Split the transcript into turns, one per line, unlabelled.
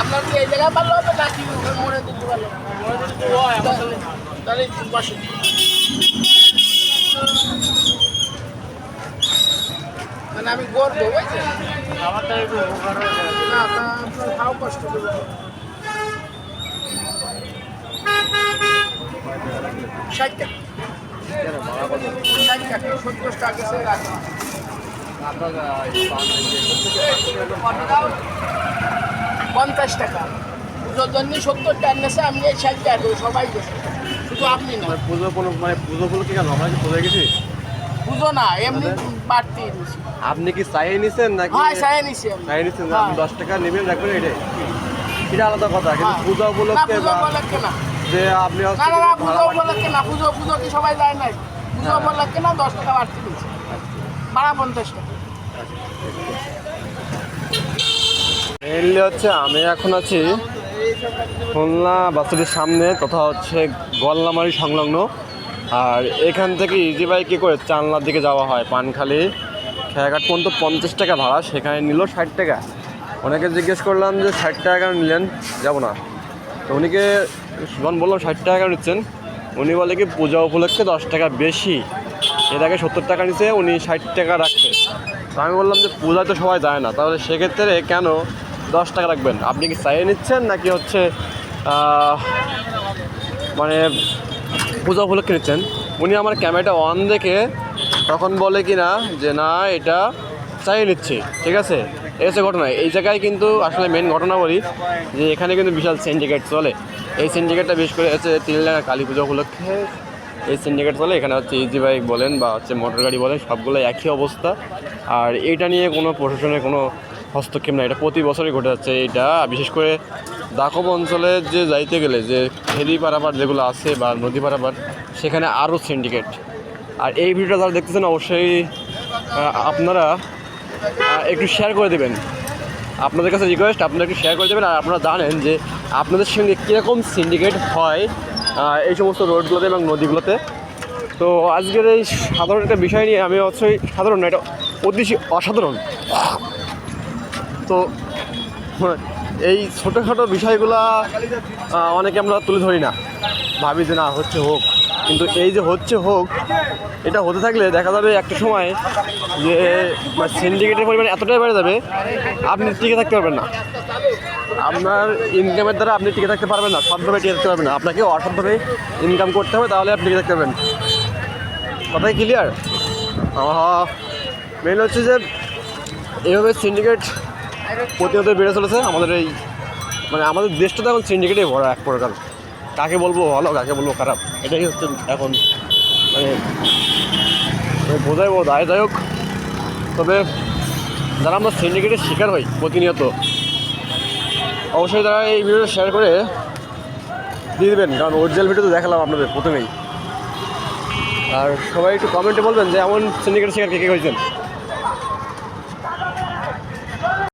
আপনার কি এই জায়গায় ভালো হবে নাকি মনে দিতে ভালো তাহলে বসে মানে আমি করব বুঝছেন?
আমার একটু
না কষ্ট করব ষাট টাকা। পঞ্চাশ টাকা পুজোর জন্য সত্তর টাকা নেছে আপনি এই ষাট টাকা করে সবাই গেছে শুধু আপনি না
পুজো কোনো মানে পুজো উপলক্ষে কেন আমরা কি পুজোয় গেছি
পুজো না এমনি বাড়তি
আপনি কি চাইয়ে নিছেন নাকি
হ্যাঁ সাই নিছি আমি
চাইয়ে নিছেন
হ্যাঁ।
দশ টাকা নেবেন রাখবেন এটাই এটা আলাদা কথা কিন্তু
হ্যাঁ।
পুজো উপলক্ষে
না
যে আপনি
না
হচ্ছে
না না পুজো উপলক্ষে না পুজো পুজো কি সবাই যায় নাই? পুজো। উপলক্ষে না দশ টাকা বাড়তি নিচ্ছে ভাড়া পঞ্চাশ টাকা।
মেনলি হচ্ছে আমি এখন আছি খুলনা বাসের সামনে তথা হচ্ছে গল্লামারি সংলগ্ন। আর এখান থেকে ইজি বাইকে করে চানলার দিকে যাওয়া হয় পানখালি। খেয়াঘাট পর্যন্ত পঞ্চাশ টাকা ভাড়া সেখানে নিল ষাট টাকা। ওনাকে জিজ্ঞেস করলাম যে ষাট টাকা কেন নিলেন? যাব না। তো উনিকে যখন বললাম, ষাট টাকা নিচ্ছেন। উনি বলে কি, পূজা উপলক্ষে দশ টাকা বেশি। এর আগে সত্তর টাকা নিচ্ছে উনি ষাট টাকা রাখছে। তো আমি বললাম যে পূজায় তো সবাই যায় না, তাহলে সেক্ষেত্রে কেন দশ টাকা রাখবেন? আপনি কি চাইয়ে নিচ্ছেন, নাকি হচ্ছে মানে পূজা উপলক্ষে নিচ্ছেন? উনি আমার ক্যামেরাটা অন দেখে তখন বলে কি না যে, না, এটা চাইয়ে নিচ্ছি। ঠিক আছে? এই হচ্ছে ঘটনা। এই জায়গায় কিন্তু আসলে মেন ঘটনা বলি যে এখানে কিন্তু বিশাল সিন্ডিকেট চলে। এই সিন্ডিকেটটা বিশেষ করে হচ্ছে তিনলাঙ্গা কালী পুজো উপলক্ষে এই সিন্ডিকেট চলে। এখানে হচ্ছে ইজি বাইক বলেন বা হচ্ছে মোটর গাড়ি বলেন সবগুলো একই অবস্থা। আর এইটা নিয়ে কোনো প্রশাসনের কোনো হস্তক্ষেপ না এটা প্রতি বছরই ঘটে যাচ্ছে এইটা। বিশেষ করে দাকব অঞ্চলে যে যাইতে গেলে, যে ফেরি পারাপার যেগুলো আছে বা নদী পারাপার, সেখানে আরও সিন্ডিকেট আর এই ভিডিওটা যারা দেখতেছেন, অবশ্যই আপনারা একটু শেয়ার করে দেবেন। আপনাদের কাছে রিকোয়েস্ট আপনারা একটু শেয়ার করে দেবেন আর আপনারা জানেন যে আপনাদের সঙ্গে কীরকম সিন্ডিকেট হয় এই সমস্ত রোডগুলোতে এবং নদীগুলোতে। তো আজকের এই সাধারণ একটা বিষয় নিয়ে আমি অবশ্যই সাধারণ না, এটা অতি অসাধারণ। তো, এই ছোটোখাটো বিষয়গুলা অনেকে আমরা তুলে ধরি না। ভাবি যে না, হচ্ছে হোক। কিন্তু এই যে হচ্ছে হোক, এটা হতে থাকলে দেখা যাবে একটা সময় যে সিন্ডিকেটের পরিমাণ এতটাই বেড়ে যাবে, আপনি টিকে থাকতে পারবেন না। আপনার ইনকামের দ্বারা আপনি টিকে থাকতে পারবেন না, সৎভাবে টিকে থাকতে পারবেন না। আপনাকে অসৎভাবে ইনকাম করতে হবে, তাহলে আপনি টিকে থাকতে পারবেন। কথাই ক্লিয়ার মেন হচ্ছে যে, এইভাবে সিন্ডিকেট প্রতিনিয়ত বেড়ে চলেছে আমাদের এই মানে আমাদের দেশটা তো এখন সিন্ডিকেটে ভরা এক প্রকার। কাকে বলব ভালো, কাকে বলব খারাপ? এটাই হচ্ছে এখন মানে বোঝাই বোধ আয়দায়ক তবে যারা আমরা সিন্ডিকেটের শিকার হই প্রতিনিয়ত, অবশ্যই তারা এই ভিডিওটা শেয়ার করে দিয়ে দেবেন, কারণ অরিজিনাল ভিডিও তো দেখালাম আপনাদের প্রথমেই। আর সবাই একটু কমেন্টে বলবেন যে, এমন সিন্ডিকেটের শিকার কে কে হয়েছেন?